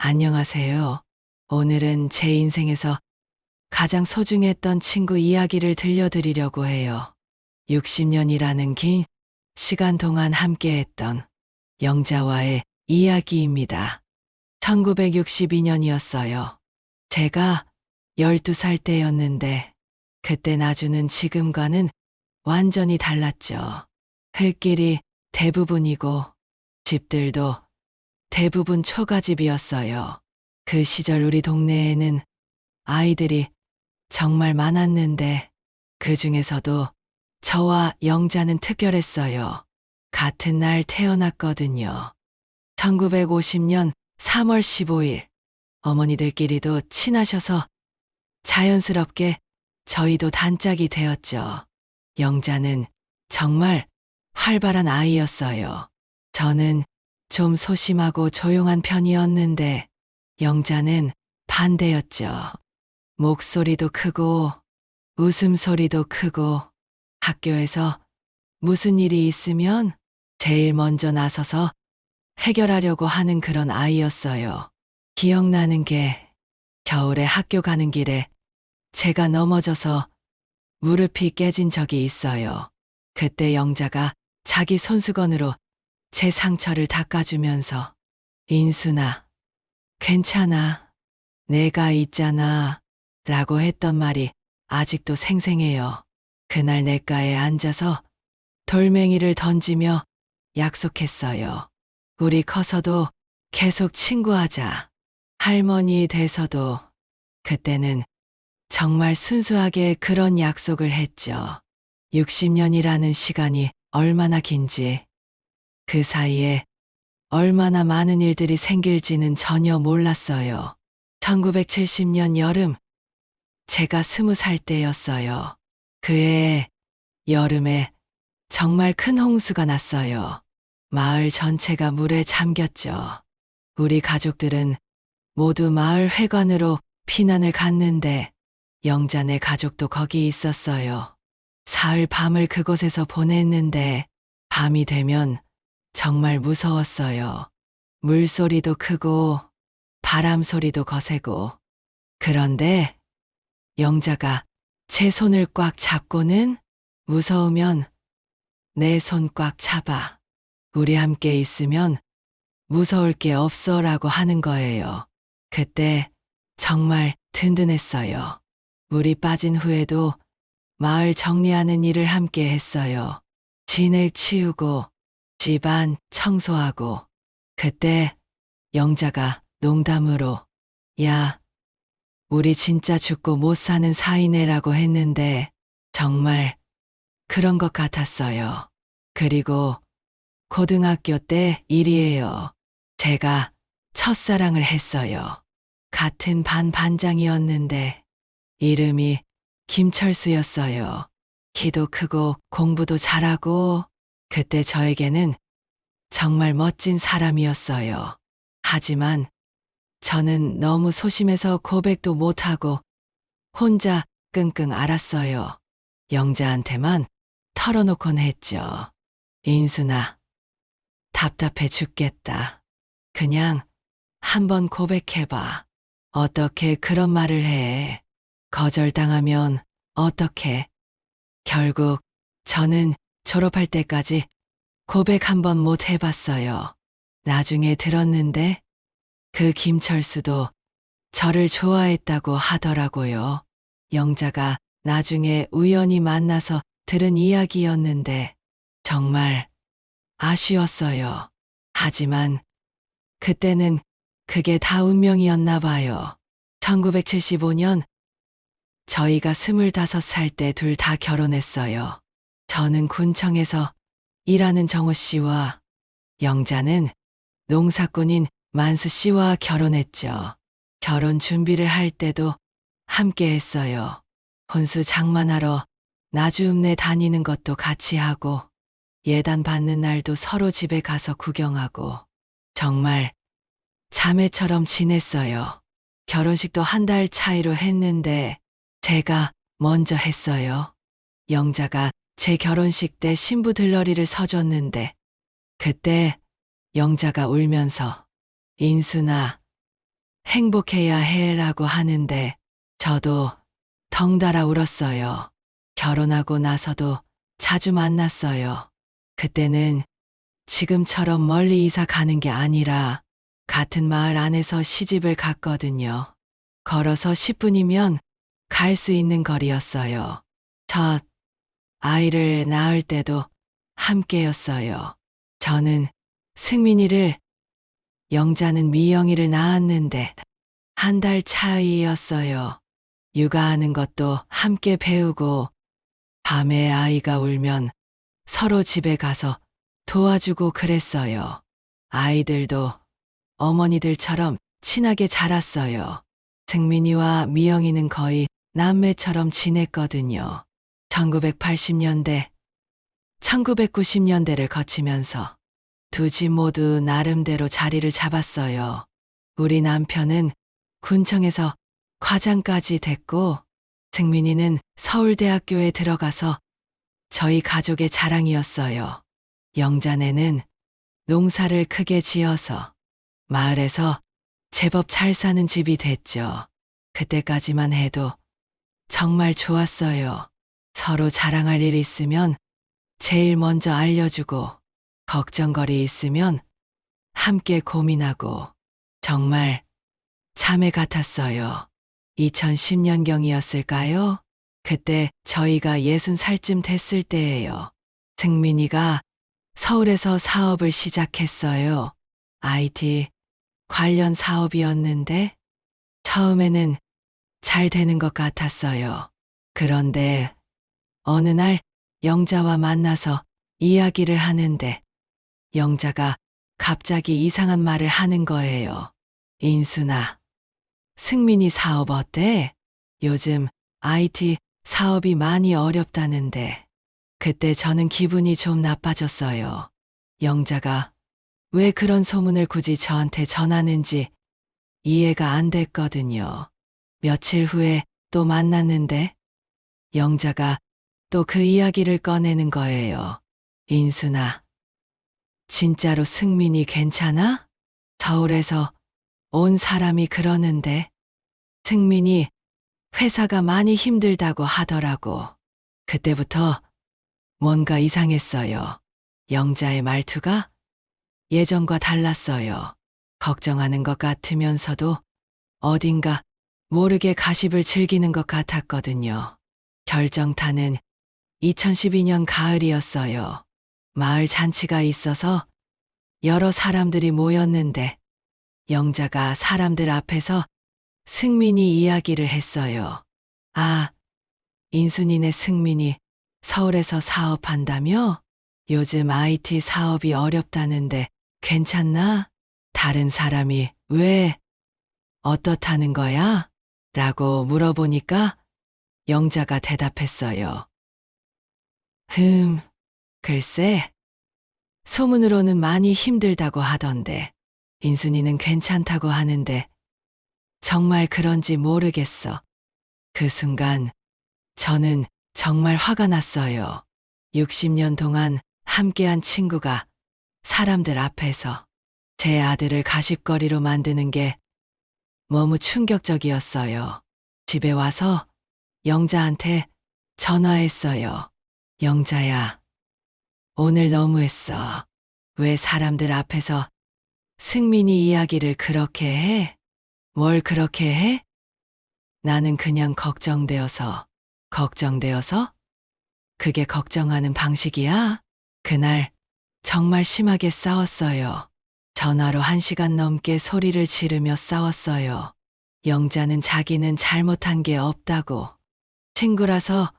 안녕하세요. 오늘은 제 인생에서 가장 소중했던 친구 이야기를 들려드리려고 해요. 60년이라는 긴 시간 동안 함께했던 영자와의 이야기입니다. 1962년이었어요. 제가 12살 때였는데 그때 나주는 지금과는 완전히 달랐죠. 흙길이 대부분이고 집들도 대부분 초가집이었어요. 그 시절 우리 동네에는 아이들이 정말 많았는데 그 중에서도 저와 영자는 특별했어요. 같은 날 태어났거든요. 1950년 3월 15일 어머니들끼리도 친하셔서 자연스럽게 저희도 단짝이 되었죠. 영자는 정말 활발한 아이였어요. 저는 좀 소심하고 조용한 편이었는데 영자는 반대였죠. 목소리도 크고 웃음소리도 크고 학교에서 무슨 일이 있으면 제일 먼저 나서서 해결하려고 하는 그런 아이였어요. 기억나는 게 겨울에 학교 가는 길에 제가 넘어져서 무릎이 깨진 적이 있어요. 그때 영자가 자기 손수건으로 제 상처를 닦아주면서 인순아, 괜찮아. 내가 있잖아. 라고 했던 말이 아직도 생생해요. 그날 냇가에 앉아서 돌멩이를 던지며 약속했어요. 우리 커서도 계속 친구하자. 할머니 돼서도 그때는 정말 순수하게 그런 약속을 했죠. 60년이라는 시간이 얼마나 긴지 그 사이에 얼마나 많은 일들이 생길지는 전혀 몰랐어요. 1970년 여름, 제가 스무 살 때였어요. 그해 여름에 정말 큰 홍수가 났어요. 마을 전체가 물에 잠겼죠. 우리 가족들은 모두 마을 회관으로 피난을 갔는데 영자네 가족도 거기 있었어요. 사흘 밤을 그곳에서 보냈는데 밤이 되면 정말 무서웠어요. 물소리도 크고 바람 소리도 거세고. 그런데 영자가 제 손을 꽉 잡고는 무서우면 내 손 꽉 잡아. 우리 함께 있으면 무서울 게 없어 라고 하는 거예요. 그때 정말 든든했어요. 물이 빠진 후에도 마을 정리하는 일을 함께 했어요. 진을 치우고 집안 청소하고 그때 영자가 농담으로 야, 우리 진짜 죽고 못 사는 사이네라고 했는데 정말 그런 것 같았어요. 그리고 고등학교 때 일이에요. 제가 첫사랑을 했어요. 같은 반 반장이었는데 이름이 김철수였어요. 키도 크고 공부도 잘하고 그때 저에게는 정말 멋진 사람이었어요. 하지만 저는 너무 소심해서 고백도 못하고 혼자 끙끙 앓았어요. 영자한테만 털어놓곤 했죠. 인순아, 답답해 죽겠다. 그냥 한번 고백해봐. 어떻게 그런 말을 해. 거절당하면 어떻게. 결국 저는 졸업할 때까지 고백 한 번 못 해봤어요. 나중에 들었는데 그 김철수도 저를 좋아했다고 하더라고요. 영자가 나중에 우연히 만나서 들은 이야기였는데 정말 아쉬웠어요. 하지만 그때는 그게 다 운명이었나 봐요. 1975년 저희가 25살 때 둘 다 결혼했어요. 저는 군청에서 일하는 정호 씨와 영자는 농사꾼인 만수 씨와 결혼했죠. 결혼 준비를 할 때도 함께 했어요. 혼수 장만하러 나주읍내 다니는 것도 같이 하고 예단 받는 날도 서로 집에 가서 구경하고 정말 자매처럼 지냈어요. 결혼식도 한 달 차이로 했는데 제가 먼저 했어요. 영자가 제 결혼식 때 신부 들러리를 서줬는데 그때 영자가 울면서 인순아 행복해야 해라고 하는데 저도 덩달아 울었어요. 결혼하고 나서도 자주 만났어요. 그때는 지금처럼 멀리 이사 가는 게 아니라 같은 마을 안에서 시집을 갔거든요. 걸어서 10분이면 갈 수 있는 거리였어요. 첫 아이를 낳을 때도 함께였어요. 저는 승민이를, 영자는 미영이를 낳았는데 한 달 차이였어요. 육아하는 것도 함께 배우고 밤에 아이가 울면 서로 집에 가서 도와주고 그랬어요. 아이들도 어머니들처럼 친하게 자랐어요. 승민이와 미영이는 거의 남매처럼 지냈거든요. 1980년대, 1990년대를 거치면서 두 집 모두 나름대로 자리를 잡았어요. 우리 남편은 군청에서 과장까지 됐고, 승민이는 서울대학교에 들어가서 저희 가족의 자랑이었어요. 영자네는 농사를 크게 지어서 마을에서 제법 잘 사는 집이 됐죠. 그때까지만 해도 정말 좋았어요. 서로 자랑할 일 있으면 제일 먼저 알려주고 걱정거리 있으면 함께 고민하고 정말 자매 같았어요. 2010년경이었을까요? 그때 저희가 60살쯤 됐을 때예요. 승민이가 서울에서 사업을 시작했어요. IT 관련 사업이었는데 처음에는 잘 되는 것 같았어요. 그런데 어느 날 영자와 만나서 이야기를 하는데 영자가 갑자기 이상한 말을 하는 거예요. 인순아, 승민이 사업 어때? 요즘 IT 사업이 많이 어렵다는데. 그때 저는 기분이 좀 나빠졌어요. 영자가 왜 그런 소문을 굳이 저한테 전하는지 이해가 안 됐거든요. 며칠 후에 또 만났는데 영자가 또 그 이야기를 꺼내는 거예요. 인순아, 진짜로 승민이 괜찮아? 서울에서 온 사람이 그러는데 승민이 회사가 많이 힘들다고 하더라고. 그때부터 뭔가 이상했어요. 영자의 말투가 예전과 달랐어요. 걱정하는 것 같으면서도 어딘가 모르게 가십을 즐기는 것 같았거든요. 결정타는 2012년 가을이었어요. 마을 잔치가 있어서 여러 사람들이 모였는데 영자가 사람들 앞에서 승민이 이야기를 했어요. 아, 인순이네 승민이 서울에서 사업한다며? 요즘 IT 사업이 어렵다는데 괜찮나? 다른 사람이 왜 어떻다는 거야? 라고 물어보니까 영자가 대답했어요. 흠, 글쎄, 소문으로는 많이 힘들다고 하던데, 인순이는 괜찮다고 하는데, 정말 그런지 모르겠어. 그 순간, 저는 정말 화가 났어요. 60년 동안 함께한 친구가 사람들 앞에서 제 아들을 가십거리로 만드는 게 너무 충격적이었어요. 집에 와서 영자한테 전화했어요. 영자야, 오늘 너무했어. 왜 사람들 앞에서 승민이 이야기를 그렇게 해? 뭘 그렇게 해? 나는 그냥 걱정되어서, 걱정되어서? 그게 걱정하는 방식이야? 그날 정말 심하게 싸웠어요. 전화로 한 시간 넘게 소리를 지르며 싸웠어요. 영자는 자기는 잘못한 게 없다고. 친구라서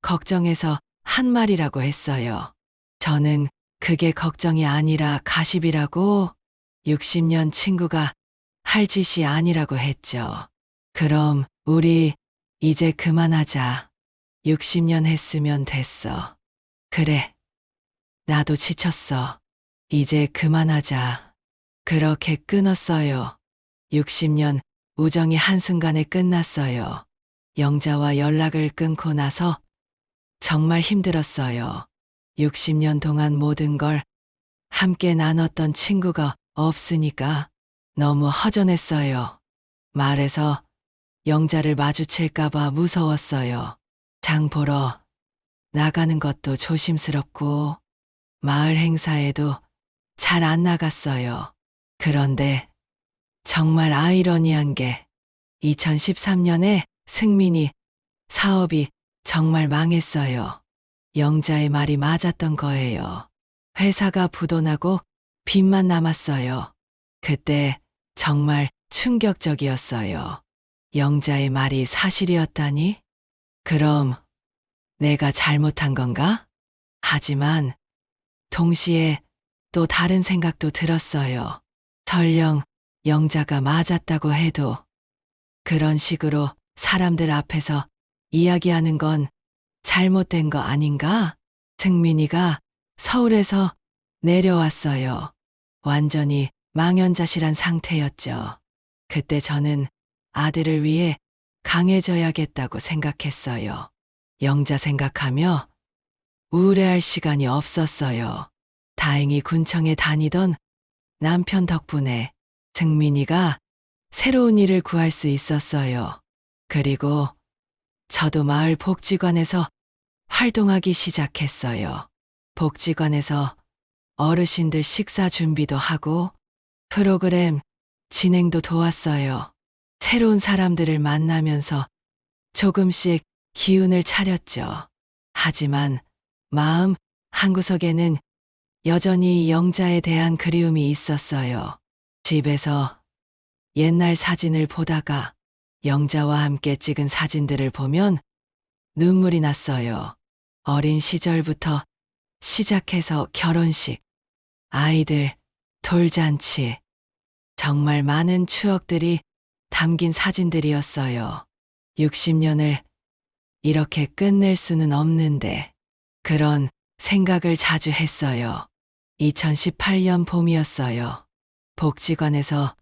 걱정해서 한 말이라고 했어요. 저는 그게 걱정이 아니라 가십이라고 60년 친구가 할 짓이 아니라고 했죠. 그럼 우리 이제 그만하자. 60년 했으면 됐어. 그래. 나도 지쳤어. 이제 그만하자. 그렇게 끊었어요. 60년 우정이 한순간에 끝났어요. 영자와 연락을 끊고 나서 정말 힘들었어요. 60년 동안 모든 걸 함께 나눴던 친구가 없으니까 너무 허전했어요. 말에서 영자를 마주칠까봐 무서웠어요. 장 보러 나가는 것도 조심스럽고 마을 행사에도 잘 안 나갔어요. 그런데 정말 아이러니한 게 2013년에 승민이 사업이 정말 망했어요. 영자의 말이 맞았던 거예요. 회사가 부도나고 빚만 남았어요. 그때 정말 충격적이었어요. 영자의 말이 사실이었다니? 그럼 내가 잘못한 건가? 하지만 동시에 또 다른 생각도 들었어요. 설령 영자가 맞았다고 해도 그런 식으로 사람들 앞에서 이야기하는 건 잘못된 거 아닌가? 승민이가 서울에서 내려왔어요. 완전히 망연자실한 상태였죠. 그때 저는 아들을 위해 강해져야겠다고 생각했어요. 영자 생각하며 우울해할 시간이 없었어요. 다행히 군청에 다니던 남편 덕분에 승민이가 새로운 일을 구할 수 있었어요. 그리고 저도 마을 복지관에서 활동하기 시작했어요. 복지관에서 어르신들 식사 준비도 하고 프로그램 진행도 도왔어요. 새로운 사람들을 만나면서 조금씩 기운을 차렸죠. 하지만 마음 한구석에는 여전히 영자에 대한 그리움이 있었어요. 집에서 옛날 사진을 보다가 영자와 함께 찍은 사진들을 보면 눈물이 났어요. 어린 시절부터 시작해서 결혼식, 아이들, 돌잔치, 정말 많은 추억들이 담긴 사진들이었어요. 60년을 이렇게 끝낼 수는 없는데 그런 생각을 자주 했어요. 2018년 봄이었어요. 복지관에서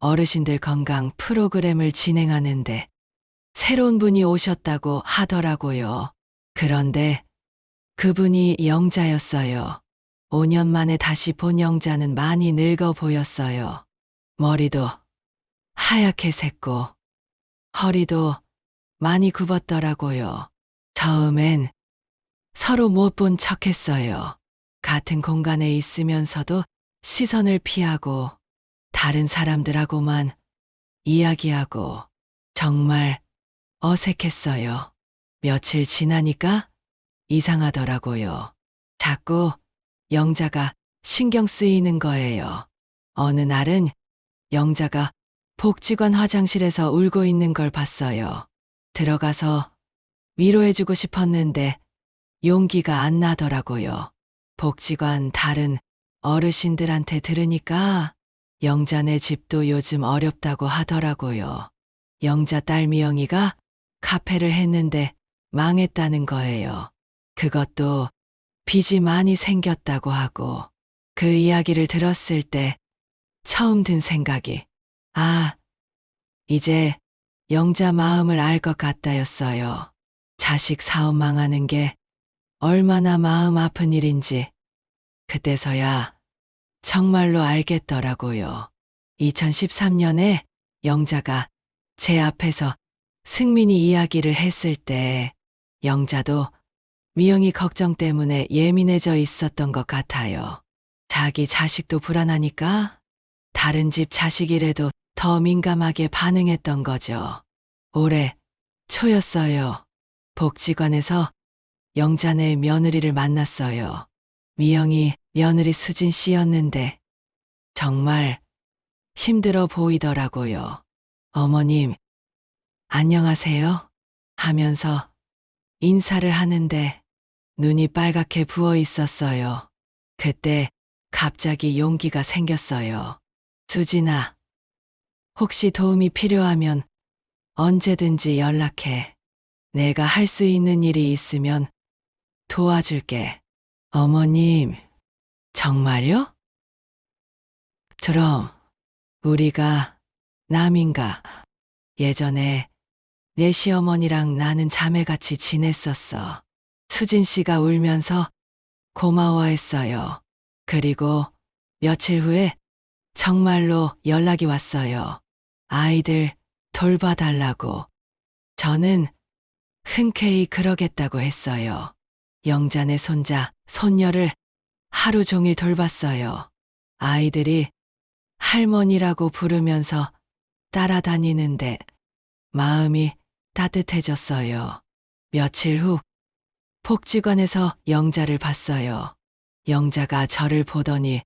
어르신들 건강 프로그램을 진행하는데 새로운 분이 오셨다고 하더라고요. 그런데 그분이 영자였어요. 5년 만에 다시 본 영자는 많이 늙어 보였어요. 머리도 하얗게 샜고 허리도 많이 굽었더라고요. 처음엔 서로 못 본 척 했어요. 같은 공간에 있으면서도 시선을 피하고 다른 사람들하고만 이야기하고 정말 어색했어요. 며칠 지나니까 이상하더라고요. 자꾸 영자가 신경 쓰이는 거예요. 어느 날은 영자가 복지관 화장실에서 울고 있는 걸 봤어요. 들어가서 위로해주고 싶었는데 용기가 안 나더라고요. 복지관 다른 어르신들한테 들으니까 영자네 집도 요즘 어렵다고 하더라고요. 영자 딸 미영이가 카페를 했는데 망했다는 거예요. 그것도 빚이 많이 생겼다고 하고 그 이야기를 들었을 때 처음 든 생각이 아, 이제 영자 마음을 알 것 같다였어요. 자식 사업 망하는 게 얼마나 마음 아픈 일인지 그때서야 정말로 알겠더라고요. 2013년에 영자가 제 앞에서 승민이 이야기를 했을 때 영자도 미영이 걱정 때문에 예민해져 있었던 것 같아요. 자기 자식도 불안하니까 다른 집 자식이라도 더 민감하게 반응했던 거죠. 올해 초였어요. 복지관에서 영자네 며느리를 만났어요. 미영이 며느리 수진 씨였는데 정말 힘들어 보이더라고요. 어머님, 안녕하세요? 하면서 인사를 하는데 눈이 빨갛게 부어 있었어요. 그때 갑자기 용기가 생겼어요. 수진아, 혹시 도움이 필요하면 언제든지 연락해. 내가 할 수 있는 일이 있으면 도와줄게. 어머님, 정말요? 그럼 우리가 남인가? 예전에 내 시어머니랑 나는 자매같이 지냈었어. 수진 씨가 울면서 고마워했어요. 그리고 며칠 후에 정말로 연락이 왔어요. 아이들 돌봐달라고. 저는 흔쾌히 그러겠다고 했어요. 영자네 손자, 손녀를 하루 종일 돌봤어요. 아이들이 할머니라고 부르면서 따라다니는데 마음이 따뜻해졌어요. 며칠 후 복지관에서 영자를 봤어요. 영자가 저를 보더니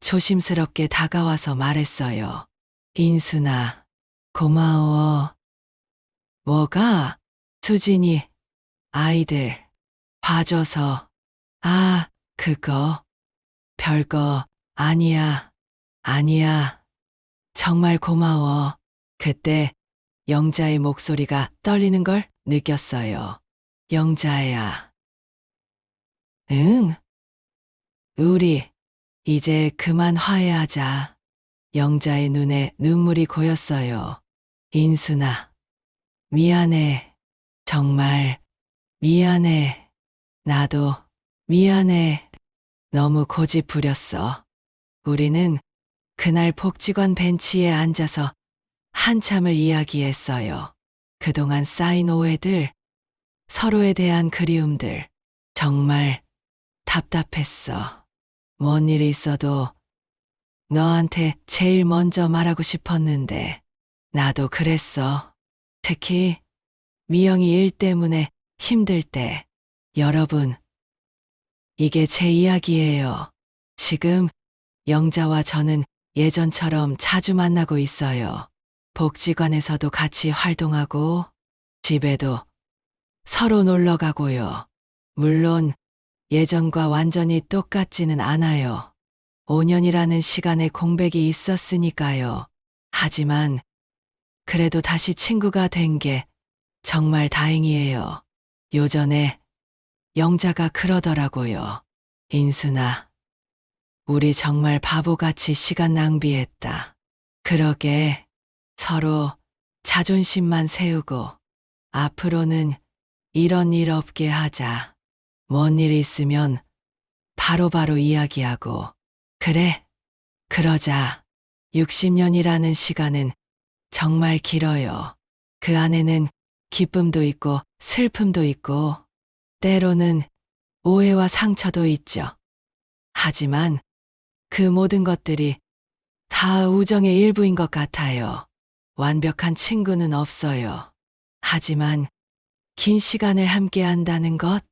조심스럽게 다가와서 말했어요. 인순아, 고마워. 뭐가? 수진이, 아이들, 봐줘서. 아, 그거. 별거, 아니야. 아니야. 정말 고마워. 그때 영자의 목소리가 떨리는 걸 느꼈어요. 영자야. 응? 우리, 이제 그만 화해하자. 영자의 눈에 눈물이 고였어요. 인순아, 미안해. 정말, 미안해. 나도, 미안해. 너무 고집 부렸어. 우리는 그날 복지관 벤치에 앉아서 한참을 이야기했어요. 그동안 쌓인 오해들, 서로에 대한 그리움들, 정말 답답했어. 뭔 일이 있어도 너한테 제일 먼저 말하고 싶었는데, 나도 그랬어. 특히 미영이 일 때문에 힘들 때, 여러분, 이게 제 이야기예요. 지금 영자와 저는 예전처럼 자주 만나고 있어요. 복지관에서도 같이 활동하고, 집에도 서로 놀러 가고요. 물론 예전과 완전히 똑같지는 않아요. 5년이라는 시간의 공백이 있었으니까요. 하지만 그래도 다시 친구가 된 게 정말 다행이에요. 요전에 영자가 그러더라고요. 인순아, 우리 정말 바보같이 시간 낭비했다. 그러게 서로 자존심만 세우고 앞으로는 이런 일 없게 하자. 뭔 일 있으면 바로바로 이야기하고 그래, 그러자. 60년이라는 시간은 정말 길어요. 그 안에는 기쁨도 있고 슬픔도 있고 때로는 오해와 상처도 있죠. 하지만 그 모든 것들이 다 우정의 일부인 것 같아요. 완벽한 친구는 없어요. 하지만 긴 시간을 함께 한다는 것,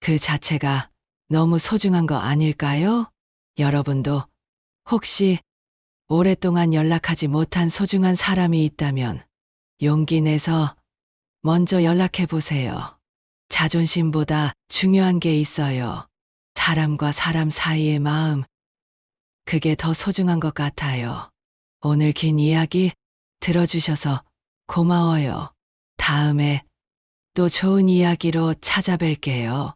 그 자체가 너무 소중한 거 아닐까요? 여러분도 혹시 오랫동안 연락하지 못한 소중한 사람이 있다면 용기 내서 먼저 연락해 보세요. 자존심보다 중요한 게 있어요. 사람과 사람 사이의 마음. 그게 더 소중한 것 같아요. 오늘 긴 이야기 들어주셔서 고마워요. 다음에 또 좋은 이야기로 찾아뵐게요.